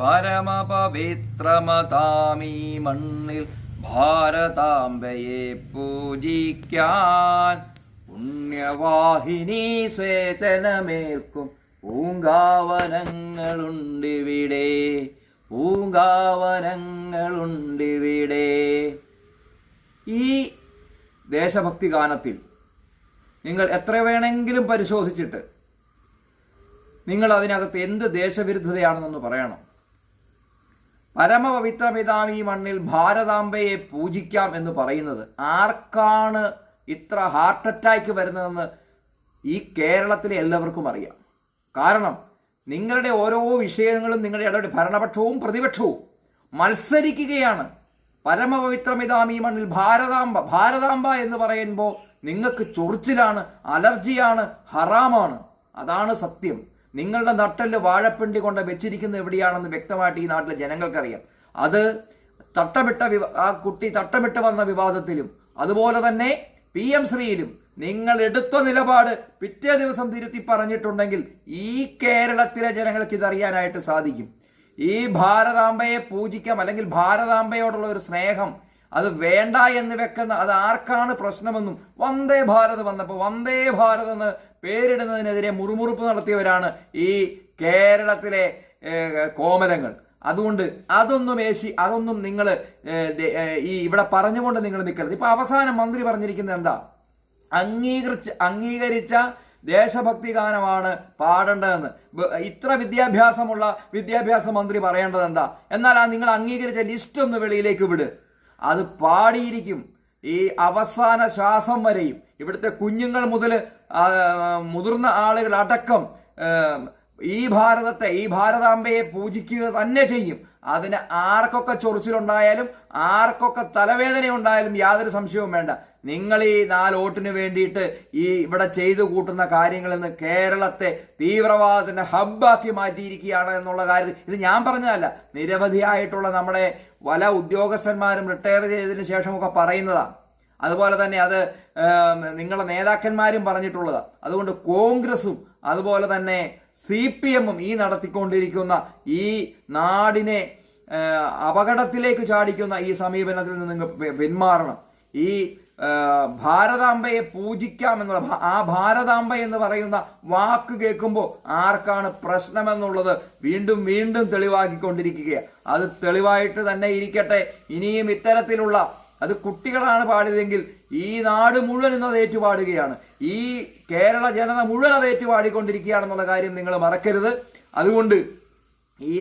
പരമപവിത്രമതാമീ മണ്ണിൽ ഭാരതാംബയെ പൂജിക്കാൻ പുണ്യവാഹിനി സ്വേചനമേൽക്കും പൂങ്കാവനങ്ങളുണ്ടിവിടെ പൂങ്കാവനങ്ങളുണ്ടിവിടെ. ഈ ദേശഭക്തി ഗാനത്തിൽ നിങ്ങൾ എത്ര വേണമെങ്കിലും പരിശോധിച്ചിട്ട് നിങ്ങൾ അതിനകത്ത് എന്ത് ദേശവിരുദ്ധതയാണെന്നൊന്ന് പറയണം. പരമപവിത്രപിതാവ് ഈ മണ്ണിൽ ഭാരതാംബയെ പൂജിക്കാം എന്ന് പറയുന്നത്. ആർക്കാണ് ഇത്ര ഹാർട്ട് അറ്റാക്ക് വരുന്നതെന്ന് ഈ കേരളത്തിലെ എല്ലാവർക്കും അറിയാം. കാരണം നിങ്ങളുടെ ഓരോ വിഷയങ്ങളും നിങ്ങളുടെ ഇടപെടൽ ഭരണപക്ഷവും പ്രതിപക്ഷവും മത്സരിക്കുകയാണ്. പരമപവിത്രമിതാം ഈ മണ്ണിൽ ഭാരതാംബ ഭാരതാംബ എന്ന് പറയുമ്പോൾ നിങ്ങൾക്ക് ചൊറിച്ചിലാണ് അലർജിയാണ് ഹറാമാണ്. അതാണ് സത്യം. നിങ്ങളുടെ നട്ടൽ വാഴപ്പിണ്ടി കൊണ്ട് വെച്ചിരിക്കുന്നത് എവിടെയാണെന്ന് വ്യക്തമായിട്ട് ഈ നാട്ടിലെ ജനങ്ങൾക്കറിയാം. അത് തട്ടമിട്ട ആ കുട്ടി തട്ടമിട്ട് വന്ന വിവാദത്തിലും അതുപോലെ തന്നെ പി എം ശ്രീയിലും നിങ്ങൾ എടുത്ത നിലപാട് പിറ്റേ ദിവസം തിരുത്തി പറഞ്ഞിട്ടുണ്ടെങ്കിൽ ഈ കേരളത്തിലെ ജനങ്ങൾക്ക് ഇതറിയാനായിട്ട് സാധിക്കും. ഈ ഭാരതാംബയെ പൂജിക്കാം അല്ലെങ്കിൽ ഭാരതാംബയോടുള്ള ഒരു സ്നേഹം അത് വേണ്ട എന്ന് വെക്കുന്ന അത് ആർക്കാണ് പ്രശ്നമെന്നും വന്ദേ ഭാരത് വന്നപ്പോൾ വന്ദേ ഭാരത് എന്ന് പേരിടുന്നതിനെതിരെ മുറുമുറുപ്പ് നടത്തിയവരാണ് ഈ കേരളത്തിലെ കോമരങ്ങൾ. അതുകൊണ്ട് അതൊന്നും ഏശി അതൊന്നും നിങ്ങൾ ഈ ഇവിടെ പറഞ്ഞുകൊണ്ട് നിങ്ങൾ നിൽക്കരുത്. ഇപ്പൊ അവസാനം മന്ത്രി പറഞ്ഞിരിക്കുന്നത് എന്താ? അംഗീകരിച്ച് അംഗീകരിച്ച ദേശഭക്തി ഗാനമാണ് പാടേണ്ടതെന്ന്. ഇത്ര വിദ്യാഭ്യാസമുള്ള വിദ്യാഭ്യാസ മന്ത്രി പറയേണ്ടത് എന്താ എന്നാൽ ആ നിങ്ങൾ അംഗീകരിച്ച ലിസ്റ്റ് ഒന്ന് വെളിയിലേക്ക് വിട്. അത് പാടിയിരിക്കും. ഈ അവസാന ശ്വാസം വരെയും. ഇവിടുത്തെ കുഞ്ഞുങ്ങൾ മുതൽ മുതിർന്ന ആളുകൾ അടക്കം ഈ ഭാരതത്തെ ഈ ഭാരതാംബയെ പൂജിക്കുക തന്നെ ചെയ്യും. അതിന് ആർക്കൊക്കെ ചൊറിച്ചിലുണ്ടായാലും ആർക്കൊക്കെ തലവേദന ഉണ്ടായാലും യാതൊരു സംശയവും വേണ്ട. നിങ്ങൾ ഈ നാല് വോട്ടിന് വേണ്ടിയിട്ട് ഈ ഇവിടെ ചെയ്തു കൂട്ടുന്ന കാര്യങ്ങളിൽ നിന്ന് കേരളത്തെ തീവ്രവാദത്തിന്റെ ഹബ്ബാക്കി മാറ്റിയിരിക്കുകയാണ് എന്നുള്ള കാര്യത്തിൽ ഇത് ഞാൻ പറഞ്ഞതല്ല. നിരവധിയായിട്ടുള്ള നമ്മുടെ പല ഉദ്യോഗസ്ഥന്മാരും റിട്ടയർ ചെയ്തതിന് ശേഷമൊക്കെ പറയുന്നതാണ് അതുപോലെ തന്നെ അത് നിങ്ങളുടെ നേതാക്കന്മാരും പറഞ്ഞിട്ടുള്ളതാണ് അതുകൊണ്ട് കോൺഗ്രസും അതുപോലെ തന്നെ സി പി എമ്മും ഈ നടത്തിക്കൊണ്ടിരിക്കുന്ന ഈ നാടിനെ അപകടത്തിലേക്ക് ചാടിക്കുന്ന ഈ സമീപനത്തിൽ നിന്ന് പിന്മാറണം. ഈ ഭാരതാംബയെ പൂജിക്കാം എന്നുള്ള ആ ഭാരതാംബ എന്ന് പറയുന്ന വാക്ക് കേൾക്കുമ്പോൾ ആർക്കാണ് പ്രശ്നമെന്നുള്ളത് വീണ്ടും വീണ്ടും തെളിവാക്കിക്കൊണ്ടിരിക്കുകയാണ്. അത് തെളിവായിട്ട് തന്നെ ഇരിക്കട്ടെ. ഇനിയും ഇത്തരത്തിലുള്ള അത് കുട്ടികളാണ് പാടിയതെങ്കിൽ ഈ നാട് മുഴുവൻ ഇന്നത് ഏറ്റുപാടുകയാണ്. ഈ കേരള ജനത മുഴുവൻ അത് ഏറ്റുപാടിക്കൊണ്ടിരിക്കുകയാണെന്നുള്ള കാര്യം നിങ്ങൾ മറക്കരുത്. അതുകൊണ്ട്